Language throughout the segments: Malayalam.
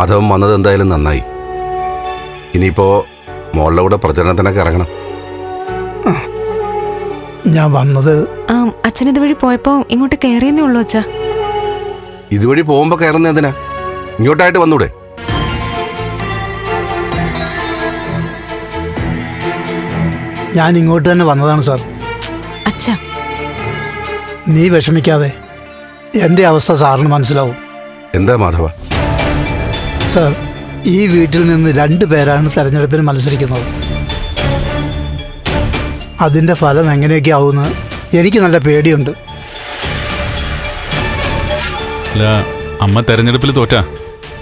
മാധവൻ വന്നത് എന്തായാലും നന്നായി. ഇനിയിപ്പോ മോളുടെ കൂടെ പ്രചരണത്തിനൊക്കെ ഇറങ്ങണം. ഞാൻ വന്നത് അച്ഛൻ ഇതുവഴി പോയപ്പോ ഇങ്ങോട്ട് കയറിയെന്നേ ഉള്ളൂ അച്ഛാ. ഇതുവഴി പോകുമ്പോ കയറുന്ന എന്തിനാ? ഇങ്ങോട്ടായിട്ട് വന്നൂടെ? ഞാൻ ഇങ്ങോട്ട് തന്നെ വന്നതാണ് സാർ. അച്ഛാ. നീ വിഷമിക്കാതെ എന്റെ അവസ്ഥ സാറിന് മനസ്സിലാവും. എന്താ മാധവ? സാർ ഈ വീട്ടിൽ നിന്ന് രണ്ടു പേരാണ് തെരഞ്ഞെടുപ്പിന് മത്സരിക്കുന്നത്. അതിന്റെ ഫലം എങ്ങനെയൊക്കെ ആവുമെന്ന് എനിക്ക് നല്ല പേടിയുണ്ട്. അല്ല അമ്മ തെരഞ്ഞെടുപ്പിൽ തോറ്റാ.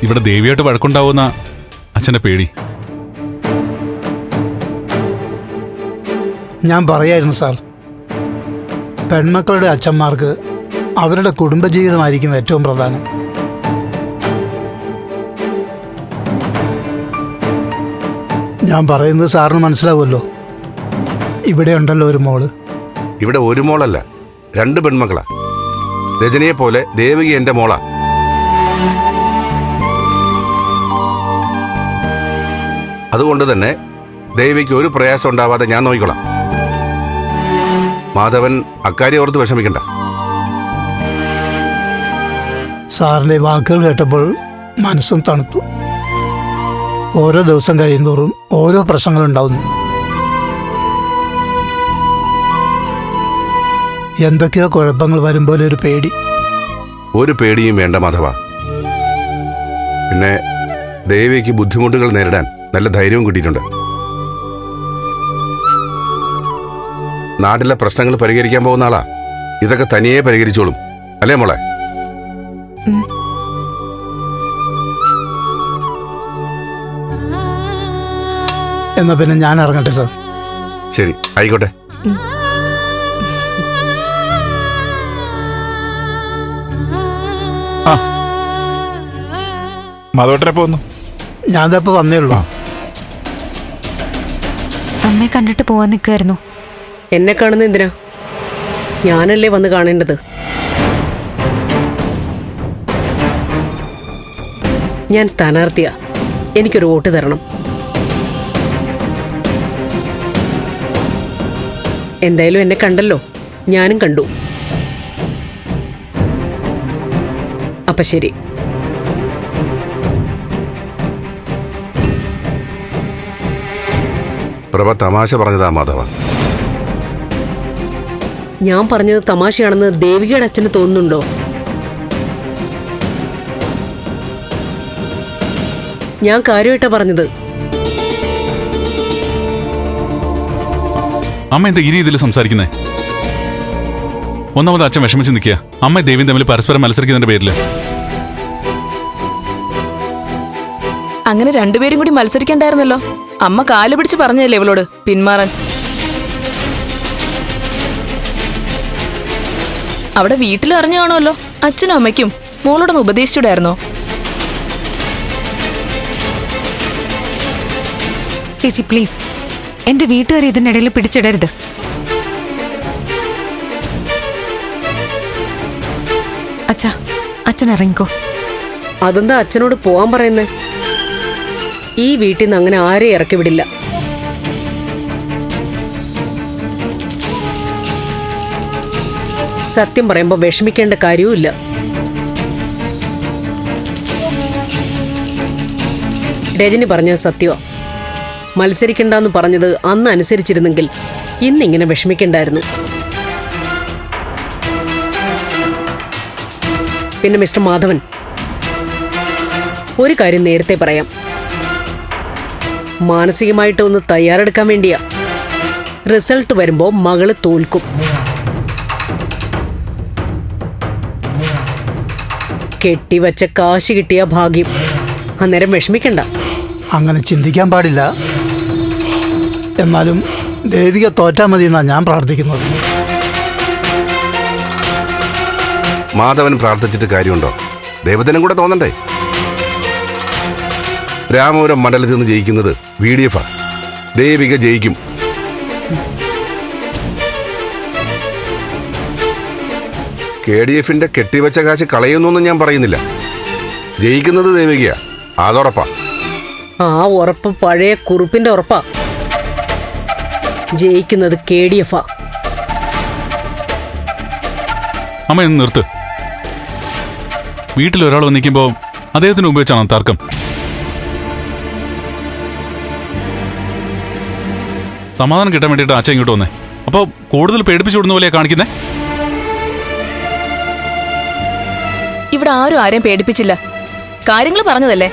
ഇവിടെ ദേവിയായിട്ട് വഴക്കുണ്ടാവുന്ന അച്ഛന്റെ പേടി. ഞാൻ പറയായിരുന്നു സാർ. പെൺമക്കളുടെ അച്ഛന്മാർക്ക് അവരുടെ കുടുംബജീവിതമായിരിക്കും ഏറ്റവും പ്രധാനം. ഞാൻ പറയുന്നത് സാറിന് മനസ്സിലാവുമല്ലോ. ഇവിടെ ഉണ്ടല്ലോ ഒരു മോൾ. ഇവിടെ ഒരു മോളല്ല രണ്ട് പെൺമക്കളാ. രജനിയെ പോലെ ദേവകി എന്റെ മോളാ. അതുകൊണ്ട് തന്നെ ദേവിക്ക് ഒരു പ്രയാസം ഉണ്ടാവാതെ ഞാൻ നോക്കിക്കൊള്ളാം മാധവൻ അക്കാര്യം ഓർത്ത് വിഷമിക്കണ്ട. സാറിന്റെ വാക്കുകൾ കേട്ടപ്പോൾ മനസ്സും തണുത്തു. ഓരോ ദിവസം കഴിയുന്തോറും ഓരോ പ്രശ്നങ്ങളുണ്ടാവുന്നു. എന്തൊക്കെയോ കുഴപ്പങ്ങൾ വരുമ്പോൾ ഒരു പേടി. ഒരു പേടിയും വേണ്ട മാധവ. പിന്നെ ദേവിക്ക് ബുദ്ധിമുട്ടുകൾ നേരിടാൻ നല്ല ധൈര്യവും കിട്ടിയിട്ടുണ്ട്. നാട്ടിലെ പ്രശ്നങ്ങൾ പരിഹരിക്കാൻ പോകുന്ന ആളാ. ഇതൊക്കെ തനിയെ പരിഹരിച്ചോളും. അല്ലേ മോളെ? എന്നാ പിന്നെ ഞാൻ ഇറങ്ങട്ടെ സാർ. ശരി ആയിക്കോട്ടെ. മാധവട്ടനെ പോന്നു ഞാൻ ഇതപ്പോൾ വന്നേ ഉള്ളൂ. അമ്മയെ കണ്ടിട്ട് പോവാൻ നിൽക്കായിരുന്നു എന്നെ കാണുന്ന എന്തിനാ? ഞാനല്ലേ വന്ന് കാണേണ്ടത്? ഞാൻ സ്ഥാനാർത്ഥിയാ. എനിക്കൊരു വോട്ട് തരണം. എന്തായാലും എന്നെ കണ്ടല്ലോ. ഞാനും കണ്ടു. അപ്പൊ ശരി. പ്രഭ തമാശ പറഞ്ഞതാ മാധവ. ഞാൻ പറഞ്ഞത് തമാശയാണെന്ന് ദേവികയുടെ അച്ഛന് തോന്നുന്നുണ്ടോ? ഞാൻ കാര്യമായിട്ടാ പറഞ്ഞത്. അമ്മ എന്താ ഈ രീതിയിൽ സംസാരിക്കുന്നേ? ഒന്നാമത് അച്ഛൻ വിഷമിച്ച് നിൽക്കുക. അമ്മ ദേവിയും തമ്മിൽ പരസ്പരം മത്സരിക്കുന്നതിന്റെ പേരിൽ. അങ്ങനെ രണ്ടുപേരും കൂടി മത്സരിക്കണ്ടായിരുന്നല്ലോ. അമ്മ കാൽ പിടിച്ച് പറഞ്ഞല്ലേ ഇവളോട്? പിന്മാറാൻ. അവിടെ വീട്ടിൽ അറിഞ്ഞു കാണുമല്ലോ അച്ഛനും അമ്മയ്ക്കും മോളോടൊന്ന് ഉപദേശിച്ചൂടായിരുന്നോ ചേച്ചി പ്ലീസ് എന്റെ വീട്ടുകാർ ഇതിനിടയിൽ പിടിച്ചിടരുത്. അച്ഛാ അച്ഛൻ ഇറങ്ങിക്കോ. അതെന്താ അച്ഛനോട് പോവാൻ പറയുന്നത് ഈ വീട്ടിൽ നിന്ന് അങ്ങനെ ആരെയും ഇറക്കി വിടില്ല. സത്യം പറയുമ്പോ വിഷമിക്കേണ്ട കാര്യവുമില്ല. രജനി പറഞ്ഞത് സത്യമാ മത്സരിക്കണ്ടെന്ന് പറഞ്ഞത് അന്ന് അനുസരിച്ചിരുന്നെങ്കിൽ ഇന്നിങ്ങനെ വിഷമിക്കണ്ടായിരുന്നു. പിന്നെ മിസ്റ്റർ മാധവൻ ഒരു കാര്യം നേരത്തെ പറയാം. മാനസികമായിട്ട് ഒന്ന് തയ്യാറെടുക്കാൻ വേണ്ടിയാ. റിസൾട്ട് വരുമ്പോൾ മകൾ തോൽക്കും. കെട്ടിവച്ച കാശ് കിട്ടിയ ഭാഗ്യം. അന്നേരം വിഷമിക്കണ്ട. അങ്ങനെ ചിന്തിക്കാൻ പാടില്ല. എന്നാലും ദേവിക തോറ്റാൽ മതി എന്നാണ് ഞാൻ പ്രാർത്ഥിക്കുന്നത്. മാധവൻ പ്രാർത്ഥിച്ചിട്ട് കാര്യമുണ്ടോ? ദൈവത്തിനും കൂടെ തോന്നണ്ടേ? രാമപുരം മണ്ഡലത്തിൽ നിന്ന് ജയിക്കുന്നത് വി ഡി എഫ്. ദേവിക ജയിക്കും. കെ ഡി എഫിന്റെ കെട്ടിവെച്ച കാശ് കളയുന്നൊന്നും ഞാൻ പറയുന്നില്ല. ജയിക്കുന്നത് ദേവികയാ. അതുറപ്പാ ആ ഉറപ്പ് പഴയ കുറിപ്പിന്റെ ഉറപ്പാ. ജയിക്കുന്നത് കെ ഡി എഫ് അമ്മ ഒന്ന് നിർത്ത്. വീട്ടിൽ ഒരാൾ വന്നിരിക്കുമ്പോ അദ്ദേഹത്തിന് മുമ്പ് വെച്ചാണോ തർക്കം? സമാധാനം കിട്ടാൻ വേണ്ടിയിട്ട് അച്ഛൻ ഇങ്ങോട്ട് വന്നേ. അപ്പോൾ കൂടുതൽ പേടിപ്പിച്ചു വിടുന്ന പോലെയാ കാണിക്കുന്നേ? ഇവിടെ ആരും ആരെയും പേടിപ്പിച്ചില്ല. കാര്യങ്ങൾ പറഞ്ഞതല്ലേ?